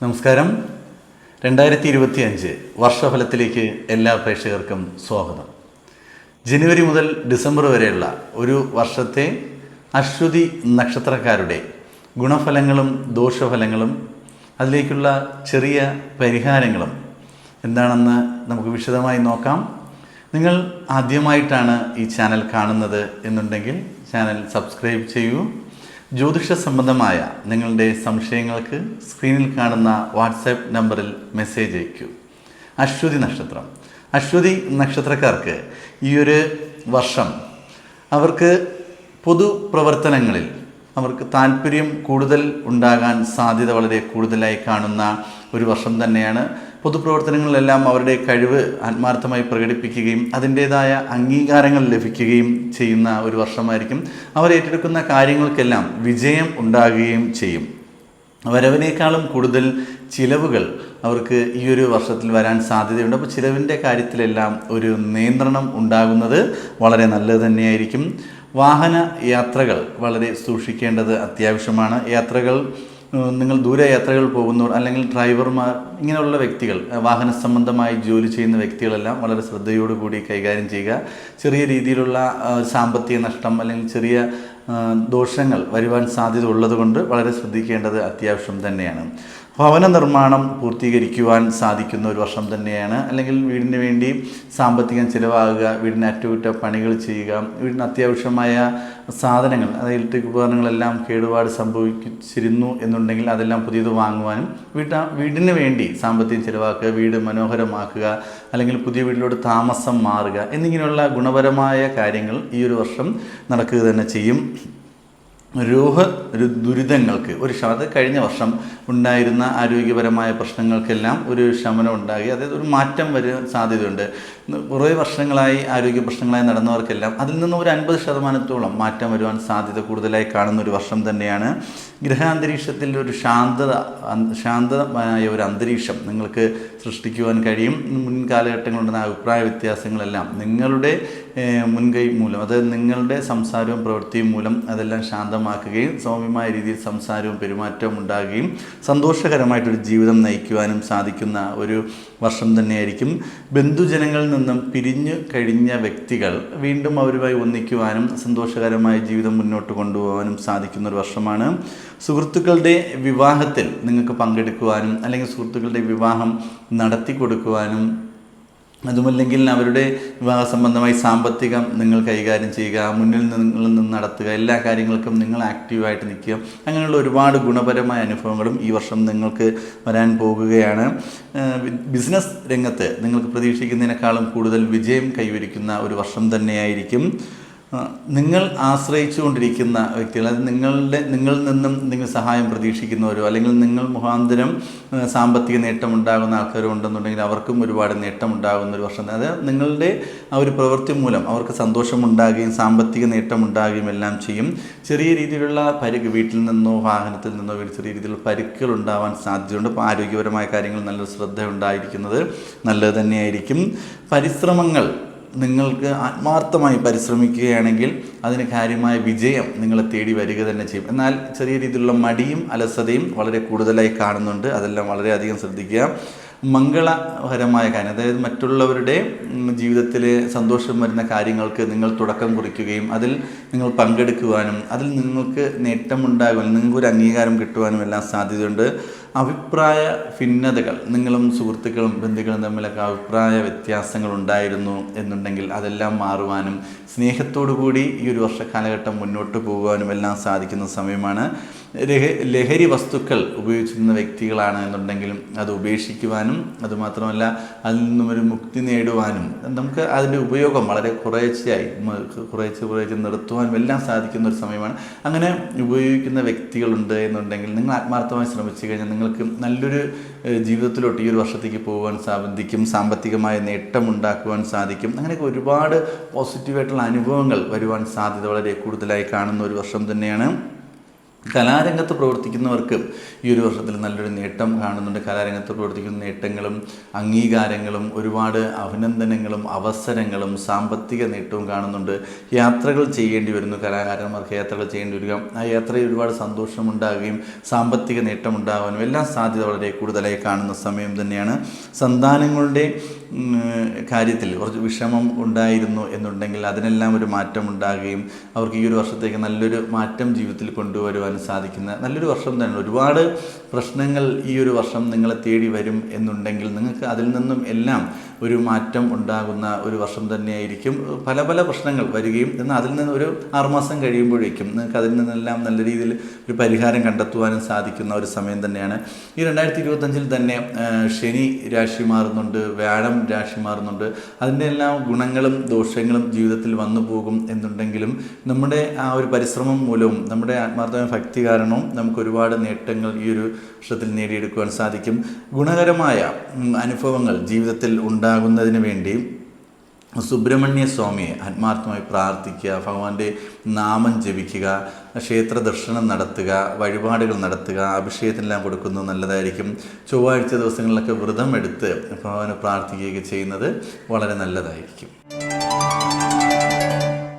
നമസ്കാരം. രണ്ടായിരത്തി ഇരുപത്തി അഞ്ച് വർഷഫലത്തിലേക്ക് എല്ലാ പ്രേക്ഷകർക്കും സ്വാഗതം. ജനുവരി മുതൽ ഡിസംബർ വരെയുള്ള ഒരു വർഷത്തെ അശ്വതി നക്ഷത്രക്കാരുടെ ഗുണഫലങ്ങളും ദോഷഫലങ്ങളും അതിലേക്കുള്ള ചെറിയ പരിഹാരങ്ങളും എന്താണെന്ന് നമുക്ക് വിശദമായി നോക്കാം. നിങ്ങൾ ആദ്യമായിട്ടാണ് ഈ ചാനൽ കാണുന്നത് എന്നുണ്ടെങ്കിൽ ചാനൽ സബ്സ്ക്രൈബ് ചെയ്യൂ. ജ്യോതിഷ സംബന്ധമായ നിങ്ങളുടെ സംശയങ്ങൾക്ക് സ്ക്രീനിൽ കാണുന്ന വാട്സാപ്പ് നമ്പറിൽ മെസ്സേജ് അയയ്ക്കൂ അശ്വതി നക്ഷത്രം. അശ്വതി നക്ഷത്രക്കാർക്ക് ഈ ഒരു വർഷം അവർക്ക് പൊതുപ്രവർത്തനങ്ങളിൽ അവർക്ക് താല്പര്യം കൂടുതൽ ഉണ്ടാകാൻ സാധ്യത വളരെ കൂടുതലായി കാണുന്ന ഒരു വർഷം തന്നെയാണ്. പൊതുപ്രവർത്തനങ്ങളിലെല്ലാം അവരുടെ കഴിവ് ആത്മാർത്ഥമായി പ്രകടിപ്പിക്കുകയും അതിന്റേതായ അംഗീകാരങ്ങൾ ലഭിക്കുകയും ചെയ്യുന്ന ഒരു വർഷമായിരിക്കും. അവർ ഏറ്റെടുക്കുന്ന കാര്യങ്ങൾക്കെല്ലാം വിജയം ഉണ്ടാകുകയും ചെയ്യും. വരവിനേക്കാളും കൂടുതൽ ചിലവുകൾ അവർക്ക് ഈ ഒരു വർഷത്തിൽ വരാൻ സാധ്യതയുണ്ട്. അപ്പോൾ ചിലവിന്റെ കാര്യത്തിലെല്ലാം ഒരു നിയന്ത്രണം ഉണ്ടാകുന്നത് വളരെ നല്ലത് തന്നെയായിരിക്കും. വാഹന യാത്രകൾ വളരെ സൂക്ഷിക്കേണ്ടത് അത്യാവശ്യമാണ്. യാത്രകൾ നിങ്ങൾ ദൂരയാത്രകൾ പോകുന്നവർ അല്ലെങ്കിൽ ഡ്രൈവർമാർ ഇങ്ങനെയുള്ള വ്യക്തികൾ വാഹന സംബന്ധമായി ജോലി ചെയ്യുന്ന വ്യക്തികളെല്ലാം വളരെ ശ്രദ്ധയോടുകൂടി കൈകാര്യം ചെയ്യുക. ചെറിയ രീതിയിലുള്ള സാമ്പത്തിക നഷ്ടം അല്ലെങ്കിൽ ചെറിയ ദോഷങ്ങൾ വരുവാൻ സാധ്യത ഉള്ളതുകൊണ്ട് വളരെ ശ്രദ്ധിക്കേണ്ടത് അത്യാവശ്യം തന്നെയാണ്. ഭവന നിർമ്മാണം പൂർത്തീകരിക്കുവാൻ സാധിക്കുന്ന ഒരു വർഷം തന്നെയാണ്. അല്ലെങ്കിൽ വീടിന് വേണ്ടി സാമ്പത്തികം ചിലവാകുക വീടിന് അറ്റകുറ്റ പണികൾ ചെയ്യുക വീടിന് അത്യാവശ്യമായ സാധനങ്ങൾ അതായത് ഇലക്ട്രിക് ഉപകരണങ്ങളെല്ലാം കേടുപാട് സംഭവിച്ചിരുന്നു എന്നുണ്ടെങ്കിൽ അതെല്ലാം പുതിയത് വാങ്ങുവാനും വീട്ട വീടിന് വേണ്ടി സാമ്പത്തികം ചിലവാക്കുക വീട് മനോഹരമാക്കുക അല്ലെങ്കിൽ പുതിയ വീട്ടിലോട്ട് താമസം മാറുക എന്നിങ്ങനെയുള്ള ഗുണപരമായ കാര്യങ്ങൾ ഈ ഒരു വർഷം നടക്കുക തന്നെ ചെയ്യും. രോഹ ദുരിതങ്ങൾക്ക് ഒരു ശത കഴിഞ്ഞ വർഷം ഉണ്ടായിരുന്ന ആരോഗ്യപരമായ പ്രശ്നങ്ങൾക്കെല്ലാം ഒരു ശമനം ഉണ്ടായി. അതായത് ഒരു മാറ്റം വരാൻ സാധ്യതയുണ്ട്. കുറേ വർഷങ്ങളായി ആരോഗ്യ പ്രശ്നങ്ങളായി നടന്നവർക്കെല്ലാം അതിൽ നിന്ന് ഒരു അൻപത് ശതമാനത്തോളം മാറ്റം വരുവാൻ സാധ്യത കൂടുതലായി കാണുന്ന ഒരു വർഷം തന്നെയാണ്. ഗ്രഹാന്തരീക്ഷത്തിൽ ഒരു ശാന്തത ശാന്തമായ ഒരു അന്തരീക്ഷം നിങ്ങൾക്ക് സൃഷ്ടിക്കുവാൻ കഴിയും. മുൻ കാലഘട്ടങ്ങളുണ്ടായ അഭിപ്രായ വ്യത്യാസങ്ങളെല്ലാം നിങ്ങളുടെ മുൻകൈ മൂലം അതായത് നിങ്ങളുടെ സംസാരവും പ്രവൃത്തിയും മൂലം അതെല്ലാം ശാന്തമാക്കുകയും സൗമ്യമായ രീതിയിൽ സംസാരവും പെരുമാറ്റവും ഉണ്ടാകുകയും സന്തോഷകരമായിട്ടൊരു ജീവിതം നയിക്കുവാനും സാധിക്കുന്ന ഒരു വർഷം തന്നെയായിരിക്കും. ബന്ധുജനങ്ങളിൽ നിന്നും പിരിഞ്ഞു കഴിഞ്ഞ വ്യക്തികൾ വീണ്ടും അവരുമായി ഒന്നിക്കുവാനും സന്തോഷകരമായ ജീവിതം മുന്നോട്ട് കൊണ്ടുപോകാനും സാധിക്കുന്ന ഒരു വർഷമാണ്. സുഹൃത്തുക്കളുടെ വിവാഹത്തിൽ നിങ്ങൾക്ക് പങ്കെടുക്കുവാനും അല്ലെങ്കിൽ സുഹൃത്തുക്കളുടെ വിവാഹം നടത്തി കൊടുക്കുവാനും അതുമല്ലെങ്കിൽ അവരുടെ വിവാഹ സംബന്ധമായി സാമ്പത്തികം നിങ്ങൾ കൈകാര്യം ചെയ്യുക മുന്നിൽ നിങ്ങളിൽ നിന്ന് നടത്തുക എല്ലാ കാര്യങ്ങൾക്കും നിങ്ങൾ ആക്റ്റീവായിട്ട് നിൽക്കുക. അങ്ങനെയുള്ള ഒരുപാട് ഗുണപരമായ അനുഭവങ്ങളും ഈ വർഷം നിങ്ങൾക്ക് വരാൻ പോകുകയാണ്. ബിസിനസ് രംഗത്ത് നിങ്ങൾക്ക് പ്രതീക്ഷിക്കുന്നതിനേക്കാളും കൂടുതൽ വിജയം കൈവരിക്കുന്ന ഒരു വർഷം തന്നെയായിരിക്കും. ആ, ആശ്രയിച്ചു കൊണ്ടിരിക്കുന്ന വ്യക്തികൾ അത് നിങ്ങളുടെ നിങ്ങളിൽ നിന്നും നിങ്ങൾ സഹായം പ്രതീക്ഷിക്കുന്നവരോ അല്ലെങ്കിൽ നിങ്ങൾ മുഖാന്തരം സാമ്പത്തിക നേട്ടം ഉണ്ടാകുന്ന ആൾക്കാരോ ഉണ്ടെന്നുണ്ടെങ്കിൽ അവർക്കും ഒരുപാട് നേട്ടം ഉണ്ടാകുന്ന ഒരു വർഷം. അതായത് നിങ്ങളുടെ ആ ഒരു പ്രവൃത്തി മൂലം അവർക്ക് സന്തോഷമുണ്ടാകുകയും സാമ്പത്തിക നേട്ടം ഉണ്ടാകുകയും എല്ലാം ചെയ്യും. ചെറിയ രീതിയിലുള്ള പരിക്ക് വീട്ടിൽ നിന്നോ വാഹനത്തിൽ നിന്നോ ചെറിയ രീതിയിലുള്ള പരിക്കുകൾ ഉണ്ടാവാൻ സാധ്യതയുണ്ട്. അപ്പോൾ ആരോഗ്യപരമായ കാര്യങ്ങൾ നല്ലൊരു ശ്രദ്ധ ഉണ്ടായിരിക്കുന്നത് നല്ലത് തന്നെയായിരിക്കും. പരിശ്രമങ്ങൾ നിങ്ങൾക്ക് ആത്മാർത്ഥമായി പരിശ്രമിക്കുകയാണെങ്കിൽ അതിന് കാര്യമായ വിജയം നിങ്ങളെ തേടി വരിക തന്നെ ചെയ്യും. എന്നാൽ ചെറിയ രീതിയിലുള്ള മടിയും അലസതയും വളരെ കൂടുതലായി കാണുന്നുണ്ട്. അതെല്ലാം വളരെയധികം ശ്രദ്ധിക്കുക. മംഗളകരമായ കാര്യം അതായത് മറ്റുള്ളവരുടെ ജീവിതത്തിൽ സന്തോഷം വരുന്ന കാര്യങ്ങൾക്ക് നിങ്ങൾ തുടക്കം കുറിക്കുകയും അതിൽ നിങ്ങൾ പങ്കെടുക്കുവാനും അതിൽ നിങ്ങൾക്ക് നേട്ടമുണ്ടാകുവാനും നിങ്ങൾക്ക് ഒരു അംഗീകാരം കിട്ടുവാനും എല്ലാം സാധ്യതയുണ്ട്. അഭിപ്രായ ഭിന്നതകൾ നിങ്ങളും സുഹൃത്തുക്കളും ബന്ധുക്കളും തമ്മിലൊക്കെ അഭിപ്രായ വ്യത്യാസങ്ങൾ ഉണ്ടായിരുന്നു എന്നുണ്ടെങ്കിൽ അതെല്ലാം മാറുവാനും സ്നേഹത്തോടു കൂടി ഈ ഒരു വർഷ കാലഘട്ടം മുന്നോട്ട് പോകുവാനും എല്ലാം സാധിക്കുന്ന സമയമാണ്. ലഹരി വസ്തുക്കൾ ഉപയോഗിച്ചിരുന്ന വ്യക്തികളാണ് എന്നുണ്ടെങ്കിലും അത് ഉപേക്ഷിക്കുവാനും അതുമാത്രമല്ല അതിൽ നിന്നും ഒരു മുക്തി നേടുവാനും നമുക്ക് അതിന്റെ ഉപയോഗം വളരെ കുറേശ്ശെയായി കുറേച്ച് കുറേശ്ശെ നിർത്തുവാനും എല്ലാം സാധിക്കുന്ന ഒരു സമയമാണ്. അങ്ങനെ ഉപയോഗിക്കുന്ന വ്യക്തികളുണ്ട് എന്നുണ്ടെങ്കിൽ നിങ്ങൾ ആത്മാർത്ഥമായി ശ്രമിച്ചു കഴിഞ്ഞാൽ നിങ്ങൾക്ക് നല്ലൊരു ജീവിതത്തിലോട്ട് ഈ ഒരു വർഷത്തേക്ക് പോകുവാൻ സാധിക്കും സാമ്പത്തികമായ നേട്ടം ഉണ്ടാക്കുവാൻ സാധിക്കും. അങ്ങനെയൊക്കെ ഒരുപാട് പോസിറ്റീവായിട്ടുള്ള അനുഭവങ്ങൾ വരുവാൻ സാധ്യത വളരെ കൂടുതലായി കാണുന്ന ഒരു വർഷം തന്നെയാണ്. കലാരംഗത്ത് പ്രവർത്തിക്കുന്നവർക്ക് ഈ ഒരു വർഷത്തിൽ നല്ലൊരു നേട്ടം കാണുന്നുണ്ട്. കലാരംഗത്ത് പ്രവർത്തിക്കുന്ന നേട്ടങ്ങളും അംഗീകാരങ്ങളും ഒരുപാട് അഭിനന്ദനങ്ങളും അവസരങ്ങളും സാമ്പത്തിക നേട്ടവും കാണുന്നുണ്ട്. യാത്രകൾ ചെയ്യേണ്ടി വരുന്നു. കലാകാരന്മാർക്ക് യാത്രകൾ ചെയ്യേണ്ടി വരിക. ആ യാത്രയിൽ ഒരുപാട് സന്തോഷമുണ്ടാകുകയും സാമ്പത്തിക നേട്ടമുണ്ടാകാനും എല്ലാം സാധ്യത വളരെ കൂടുതലായി കാണുന്ന സമയം തന്നെയാണ്. സന്താനങ്ങളുടെ കാര്യത്തിൽ കുറച്ച് വിഷമം ഉണ്ടായിരുന്നു എന്നുണ്ടെങ്കിൽ അതിനെല്ലാം ഒരു മാറ്റം ഉണ്ടാകുകയും അവർക്ക് ഈ ഒരു വർഷത്തേക്ക് നല്ലൊരു മാറ്റം ജീവിതത്തിൽ കൊണ്ടുവരുവാൻ സാധിക്കുന്ന നല്ലൊരു വർഷം തന്നെ ഒരുപാട് പ്രശ്നങ്ങൾ ഈ ഒരു വർഷം നിങ്ങളെ തേടി വരും എന്നുണ്ടെങ്കിൽ നിങ്ങൾക്ക് അതിൽ നിന്നും എല്ലാം ഒരു മാറ്റം ഉണ്ടാകുന്ന ഒരു വർഷം തന്നെയായിരിക്കും. പല പല പ്രശ്നങ്ങൾ വരികയും എന്നാൽ അതിൽ നിന്ന് ഒരു ആറുമാസം കഴിയുമ്പോഴേക്കും നിങ്ങൾക്ക് അതിൽ നിന്നെല്ലാം നല്ല രീതിയിൽ ഒരു പരിഹാരം കണ്ടെത്തുവാനും സാധിക്കുന്ന ഒരു സമയം തന്നെയാണ്. ഈ രണ്ടായിരത്തി ഇരുപത്തഞ്ചിൽ തന്നെ ശനി രാശി മാറുന്നുണ്ട് വ്യാഴം രാശി മാറുന്നുണ്ട്. അതിന്റെ എല്ലാം ഗുണങ്ങളും ദോഷങ്ങളും ജീവിതത്തിൽ വന്നു പോകും എന്നുണ്ടെങ്കിലും നമ്മുടെ ആ ഒരു പരിശ്രമം മൂലവും നമ്മുടെ ആത്മാർത്ഥമായ ഭക്തി കാരണവും നമുക്ക് ഒരുപാട് നേട്ടങ്ങൾ ഈ ഒരു വർഷത്തിൽ നേടിയെടുക്കുവാൻ സാധിക്കും. ഗുണകരമായ അനുഭവങ്ങൾ ജീവിതത്തിൽ ഉണ്ടാകുന്നതിന് വേണ്ടി സുബ്രഹ്മണ്യ സ്വാമിയെ ആത്മാർത്ഥമായി പ്രാർത്ഥിക്കുക ഭഗവാന്റെ നാമം ജപിക്കുക ക്ഷേത്ര ദർശനം നടത്തുക വഴിപാടുകൾ നടത്തുക അഭിഷേകത്തിനെല്ലാം കൊടുക്കുന്നത് നല്ലതായിരിക്കും. ചൊവ്വാഴ്ച ദിവസങ്ങളിലൊക്കെ വ്രതം എടുത്ത് ഭഗവാനെ പ്രാർത്ഥിക്കുകയൊക്കെ ചെയ്യുന്നത് വളരെ നല്ലതായിരിക്കും.